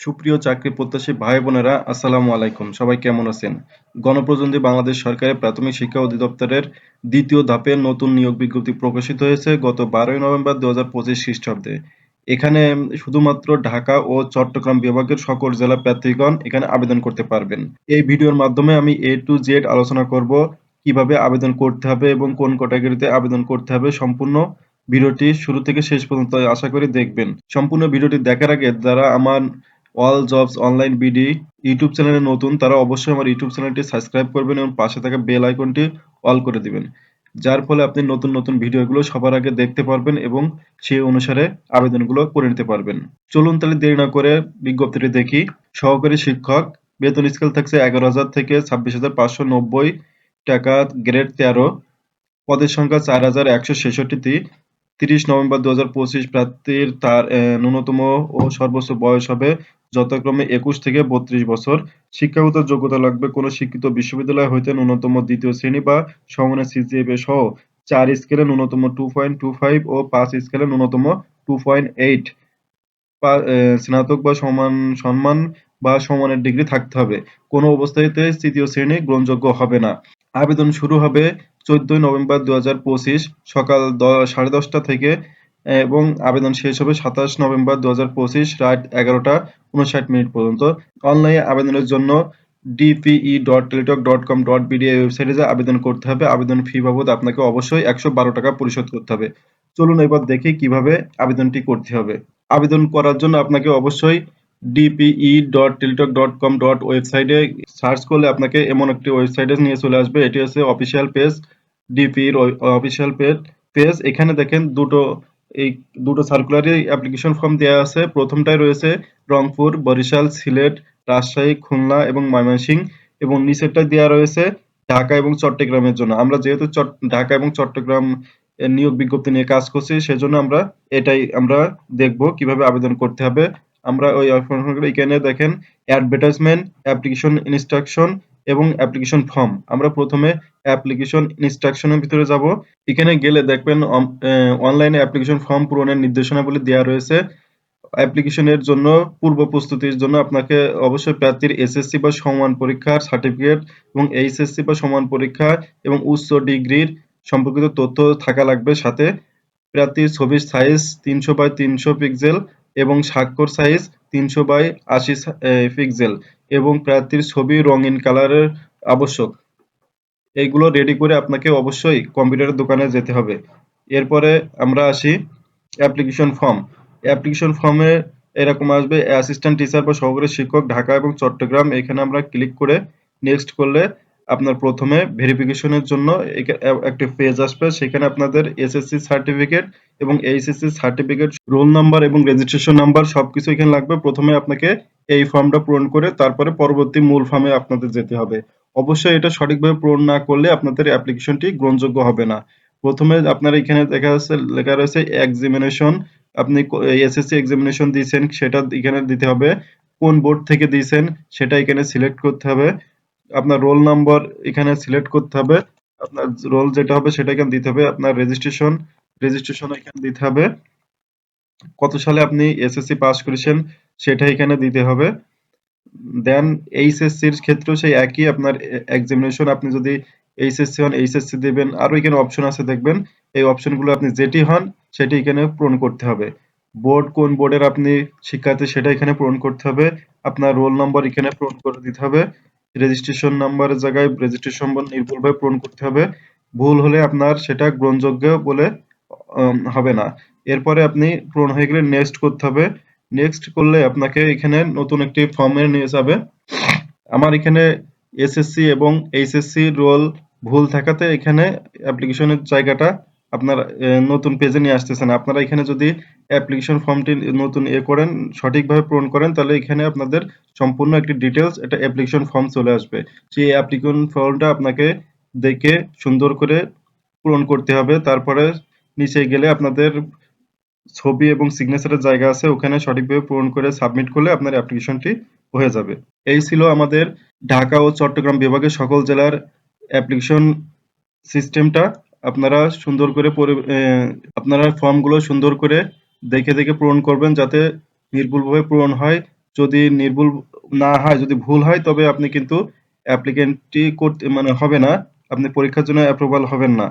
সুপ্রিয় চাকরি প্রত্যাশী ভাই বোনেরা, আসসালামু আলাইকুম। সবাই কেমন আছেন? গণপ্রজাতন্ত্রী বাংলাদেশ সরকারের প্রাথমিক শিক্ষা অধিদপ্তরের দ্বিতীয় ধাপের নতুন নিয়োগ বিজ্ঞপ্তি প্রকাশিত হয়েছে গত বারোই নভেম্বর দু হাজার পঁচিশ খ্রিস্টাব্দে। এখানে শুধুমাত্র ঢাকা ও চট্টগ্রাম বিভাগের সকল জেলা প্রার্থীগণ এখানে আবেদন করতে পারবেন। এই ভিডিওর মাধ্যমে আমি এ টু জেড আলোচনা করব, কীভাবে আবেদন করতে হবে এবং কোন ক্যাটাগরিতে আবেদন করতে হবে সম্পূর্ণ ভিডিওটি শুরু থেকে শেষ পর্যন্ত আশা করি দেখবেন। সম্পূর্ণ ভিডিওটি দেখার আগে যারা আমার all jobs online BD YouTube চ্যানেলে নতুন, তারা অবশ্যই আমার ইউটিউব চ্যানেলটি সাবস্ক্রাইব করবেন এবং পাশে থাকা বেল আইকনটি অল করে দিবেন। যার ফলে আপনি নতুন নতুন ভিডিওগুলো সবার আগে দেখতে পারবেন এবং সেই অনুসারে আবেদনগুলো করে নিতে পারবেন। চলুন তাহলে দেরি না করে বিজ্ঞপ্তিটি দেখি। সহকারী শিক্ষক, বেতন স্কেল থাকছে এগারো হাজার থেকে ছাব্বিশ হাজার পাঁচশো নব্বই টাকা গ্রেড তেরো। পদের সংখ্যা চার হাজার একশো ছেষট্টিটি। তিরিশ নভেম্বর দু হাজার পঁচিশ প্রার্থীর তার ন্যূনতম ও সর্বোচ্চ বয়স হবে যথাক্রমে একুশ থেকে বত্রিশ বছর। শিক্ষাগত যোগ্যতা লাগবে কোনো শিক্ষিত বিশ্ববিদ্যালয় হইতে ন্যূনতম দ্বিতীয় শ্রেণি বা সমানের সিজিএফএ সহ। চার স্কেলে ন্যূনতম টু পয়েন্ট টু ফাইভ ও পাঁচ স্কেলে ন্যূনতম টু পয়েন্ট এইট স্নাতক বা সমান সম্মান বা সমানের ডিগ্রি থাকতে হবে। কোনো অবস্থাতে তৃতীয় শ্রেণি গ্রহণযোগ্য হবে না। আবেদন শুরু হবে চোদ্দই নভেম্বর দু হাজার পঁচিশ সকাল সাড়ে দশটা থেকে এবং আবেদন শেষ হবে সাতাশ নভেম্বর দু হাজার পঁচিশ রাত এগারোটা উনষাট মিনিট পর্যন্ত। অনলাইনে আবেদনের জন্য DPE dot Teletalk dot com dot BD ওয়েবসাইটে যে আবেদন করতে হবে, আবেদন ফি বাবদ আপনাকে অবশ্যই একশো বারো টাকা পরিশোধ করতে হবে। চলুন এবার দেখি কীভাবে আবেদনটি করতে হবে। আবেদন করার জন্য আপনাকে অবশ্যই DPE dot Teletalk dot com dot ওয়েবসাইটে সার্চ করলে আপনাকে এমন একটি ওয়েবসাইটে নিয়ে চলে আসবে। এটি হচ্ছে অফিসিয়াল পেজ ডিপির অফিসিয়াল পেজ পেজ এখানে দেখেন দুটো এই দুটো সার্কুলারই অ্যাপ্লিকেশন ফর্ম দেওয়া আছে। প্রথমটায় রয়েছে রংপুর, বরিশাল, সিলেট, রাজশাহী, খুলনা এবং ময়মনসিংহ এবং নিচেরটায় দেওয়া রয়েছে ঢাকা এবং চট্টগ্রামের জন্য। আমরা যেহেতু ঢাকা এবং চট্টগ্রাম নিয়োগ বিজ্ঞপ্তি নিয়ে কাজ করছি, সেজন্য আমরা এটাই আমরা দেখব কীভাবে আবেদন করতে হবে। আমরা ওই এখানে দেখেন অ্যাডভার্টাইজমেন্ট অ্যাপ্লিকেশন ইনস্ট্রাকশন এবং অ্যাপ্লিকেশন ফর্ম আমরা প্রথমে অ্যাপ্লিকেশন ইনস্ট্রাকশনের ভিতরে যাব। এখানে গেলে দেখবেন অনলাইনে অ্যাপ্লিকেশন ফর্ম পূরণের নির্দেশনাবলী দেওয়া রয়েছে। অ্যাপ্লিকেশনের জন্য, পূর্ব প্রস্তুতির জন্য আপনাকে অবশ্যই প্রার্থীর এসএসসি বা সমান পরীক্ষার সার্টিফিকেট এবং এইচএসসি বা সমান পরীক্ষা এবং উচ্চ ডিগ্রির সম্পর্কিত তথ্য থাকা লাগবে সাথে। প্রার্থীর ছবির সাইজ তিনশো বাই তিনশো পিক্সেল এবং স্বাক্ষর সাইজ তিনশো বাই আশি পিক্সেল এবং প্রার্থীর ছবি রঙিন কালারের আবশ্যক। এইগুলো রেডি করে আপনাকে অবশ্যই কম্পিউটারের দোকানে যেতে হবে। এরপরে আমরা আসি অ্যাপ্লিকেশন ফর্ম অ্যাপ্লিকেশন ফর্মে এরকম আসবে অ্যাসিস্ট্যান্ট টিচার বা সহকারী শিক্ষক ঢাকা এবং চট্টগ্রাম। এখানে আমরা ক্লিক করে নেক্সট করলে আপনার প্রথমে ভেরিফিকেশনের জন্য একটি পেজ আসবে। সেখানে আপনাদের এসএসসি সার্টিফিকেট এবং এইচএসসি সার্টিফিকেট রোল নাম্বার এবং রেজিস্ট্রেশন নাম্বার সবকিছু এখানে লাগবে। প্রথমে আপনাকে এই ফর্মটা পূরণ করে তারপরে পরবর্তী মূল ফর্মে আপনাদের যেতে হবে। অবশ্যই এটা সঠিকভাবে পূরণ না করলে আপনাদের অ্যাপ্লিকেশনটি গ্রহণযোগ্য হবে না। প্রথমে আপনার এখানে দেখা যাচ্ছে, লেখা রয়েছে এক্সামিনেশন আপনি এসএসসি এক্সামিনেশন দিয়েছেন, সেটা এখানে দিতে হবে। কোন বোর্ড থেকে দিয়েছেন, সেটা এখানে সিলেক্ট করতে হবে। আপনার রোল নাম্বার এখানে সিলেক্ট করতে হবে। আপনার রোল যেটা হবে সেটা এখানে দিতে হবে। আপনার রেজিস্ট্রেশন রেজিস্ট্রেশন এখানে দিতে হবে। কত সালে আপনি এসএসসি পাস করেছেন সেটা এখানে দিতে হবে। দেন এইচএসসির ক্ষেত্রেও সেই একই আপনার এক্সামিনেশন আপনি যদি এইচএসসি হন এইচএসসি দেবেন। আরও এখানে অপশন আছে দেখবেন। এই অপশনগুলো আপনি যেটি হন, সেটি এখানে পূরণ করতে হবে। বোর্ড কোন বোর্ডের আপনি শিক্ষার্থী সেটা এখানে পূরণ করতে হবে। আপনার রোল নম্বর এখানে পূরণ করে দিতে হবে। রেজিস্ট্রেশন নাম্বারের জায়গায় রেজিস্ট্রেশন নম্বর নির্ভুলভাবে পূরণ করতে হবে। ভুল হলে আপনার সেটা গ্রহণযোগ্য বলে হবে না। এরপরে আপনি পূরণ হয়ে গেলে নেক্সট করতে হবে। নেক্সট করলে আপনাকে এখানে নতুন একটি ফর্মে নিয়ে যাবে। আমার এখানে এসএসসি এবং এইচএসসি রোল ভুল থাকাতে এখানে অ্যাপ্লিকেশনের জায়গাটা আপনার নতুন পেজে নিয়ে আসতেছেন আপনারা এখানে যদি অ্যাপ্লিকেশন ফর্মটি নতুন এ করেন, সঠিকভাবে পূরণ করেন, তাহলে এখানে আপনাদের সম্পূর্ণ একটি ডিটেলস একটা অ্যাপ্লিকেশন ফর্ম চলে আসবে। সেই অ্যাপ্লিকেশন ফর্মটা আপনাকে দেখে সুন্দর করে পূরণ করতে হবে, তারপরে নিচে গেলে আপনাদের ছবি এবং সিগনেচারের জায়গা আছে, ওখানে সঠিকভাবে পূরণ করে সাবমিট করলে আপনার অ্যাপ্লিকেশনটি হয়ে যাবে। এই ছিল আমাদের ঢাকা ও চট্টগ্রাম বিভাগের সকল জেলার অ্যাপ্লিকেশন সিস্টেমটা আপনারা সুন্দর করে আপনারা ফর্মগুলো সুন্দর করে দেখে দেখে পূরণ করবেন যাতে নির্ভুলভাবে পূরণ হয় যদি নির্ভুল না হয়, যদি ভুল হয় তবে আপনি কিন্তু অ্যাপ্লিকেন্টটি করতে মানে হবে না। আপনি পরীক্ষার জন্য অ্যাপ্রুভাল হবেন না।